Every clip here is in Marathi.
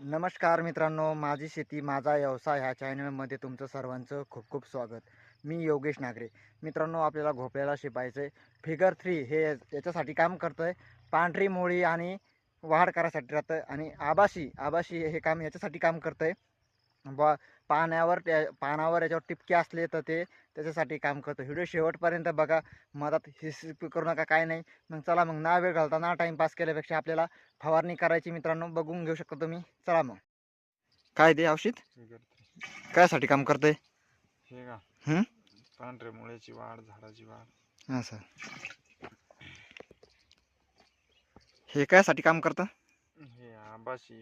नमस्कार मित्रांनो माझी शेती माझा व्यवसाय ह्या चॅनलमध्ये तुमचं सर्वांचं खूप खूप स्वागत. मी योगेश नागरे. मित्रांनो आपल्याला घोपळ्याला शिपायचं आहे फिगर थ्री हे याच्यासाठी काम करतं आहे पांढरी मोळी आणि वाढ करायसाठी राहतं आणि आबाशी आबाशी हे काम याच्यासाठी काम करतं आहे बा पाण्यावर त्या पानावर याच्यावर टिपके असले तर ते त्याच्यासाठी काम करतं. व्हिडिओ शेवटपर्यंत बघा मधात हिस्प करू नका काय नाही. मग चला मग ना वेळ घालता ना टाईमपास केल्यापेक्षा आपल्याला फवारणी करायची मित्रांनो बघून घेऊ शकता तुम्ही. चला मग. काय ते औषध? कायसाठी काम करते हे का हं? पांढऱ्या मुळ्याची वाढ झाडाची वाढ. असं. हे कायसाठी काम करतं? हे आंबाशी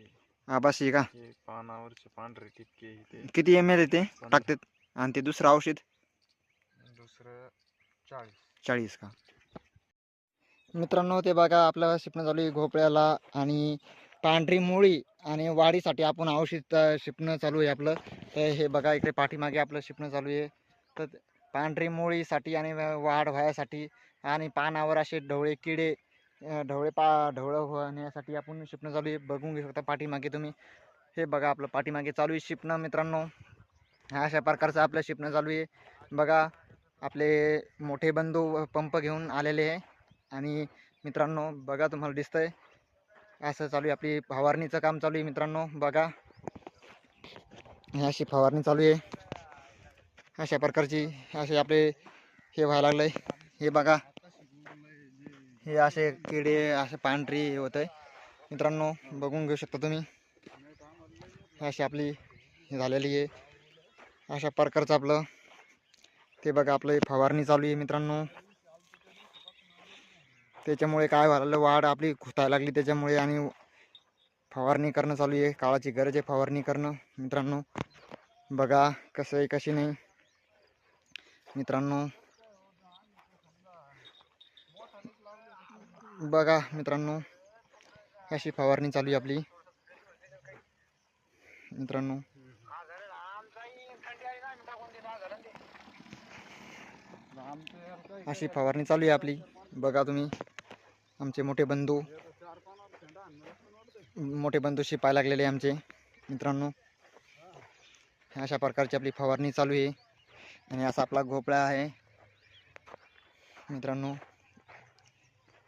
आबाशी का हे पानावरचे पांढरे टिपके ते किती एम एल येते पंधरा. टाकतात आणि ते दुसरं औषध दुसरं चाळीस चाळीस का मित्रांनो ते बघा आपल्याला शिपणं चालू आहे घोपळ्याला आणि पांढरी मुळी आणि वाढीसाठी आपण औषध शिपणं चालू आहे आपलं. तर हे बघा इकडे पाठीमागे आपलं शिपणं चालू आहे. तर पांढरी मुळीसाठी आणि वाढ व्हायसाठी आणि पानावर असे ढवळे किडे ढवळे पा ढवळं होण्यासाठी आपण शिपणं चालू आहे. बघून घेऊ शकता पाठीमागे तुम्ही. हे बघा आपलं पाठीमागे चालू आहे शिपणं मित्रांनो. अशा प्रकारचं आपलं शिपणं चालू आहे. बघा आपले मोठे बंधू पंप घेऊन आलेले आहे. आणि मित्रांनो बघा तुम्हाला दिसतंय. असं चालू आहे आपली फवारणीचं काम चालू आहे मित्रांनो. बघा. अशी फवारणी चालू आहे. अशा प्रकारची असे आपले हे व्हायला लागलंय. हे बघा. हे असे किडे असे पांढरी हे होत आहे मित्रांनो बघून घेऊ शकता तुम्ही. अशी आपली हे झालेली आहे. अशा प्रकारचं आपलं ते बघा आपलं फवारणी चालू आहे मित्रांनो. त्याच्यामुळे काय व्हायला वाढ आपली खुतायला लागली त्याच्यामुळे आणि फवारणी करणं चालू आहे. काळाची गरज आहे फवारणी करणं. मित्रांनो बघा कसं आहे कशी नाही. मित्रांनो बघा मित्रांनो अशी फवारणी चालू आहे आपली. मित्रांनो. अशी फवारणी चालू आहे आपली. बघा तुम्ही आमचे मोठे बंधू. मोठे बंधू शिपाय लागलेले आहे आमचे. मित्रांनो अशा प्रकारची आपली फवारणी चालू आहे. आणि असा आपला घोपळा आहे. मित्रांनो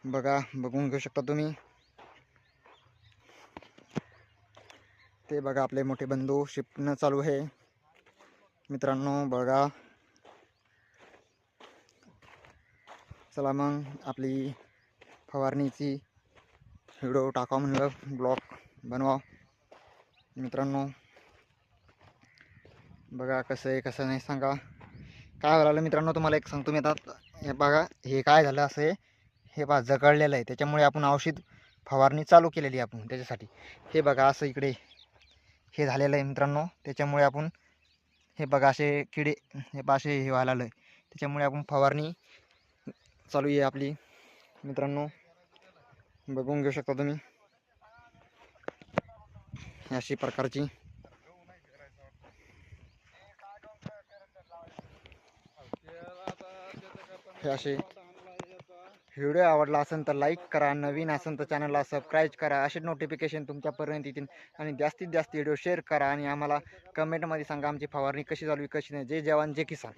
बघा बघून घेऊ शकता तुम्ही. ते बघा आपले मोठे बंधू शिपणं चालू आहे. मित्रांनो बघा. चला मग आपली फवारणीची व्हिडिओ टाका म्हणलं ब्लॉग बनवा मित्रांनो बघा कसं आहे कसं नाही सांगा. काय झालं मित्रांनो तुम्हाला एक सांगतो मी आता. हे बघा हे काय झालं असं आहे. हे बघा जगळलेलं आहे. त्याच्यामुळे आपण औषध फवारणी चालू केलेली आहे आपण त्याच्यासाठी. हे बघा असं इकडे हे झालेलं आहे मित्रांनो. त्याच्यामुळे आपण हे बघा असे किडे हे बघा असे हे व्हायला आलं आहे त्याच्यामुळे आपण फवारणी चालू आहे आपली. मित्रांनो बघून घेऊ शकता तुम्ही. अशी प्रकारची हे असे व्हिडिओ आवडला असेल तर लाईक करा नवीन असेल तर चॅनलला सबस्क्राईब करा. असे नोटिफिकेशन तुमच्यापर्यंत येतील आणि जास्तीत जास्त व्हिडिओ शेअर करा आणि आम्हाला कमेंटमध्ये सांगा आमची फवारणी कशी चालू कशी नाही. जे जवान जे किसान.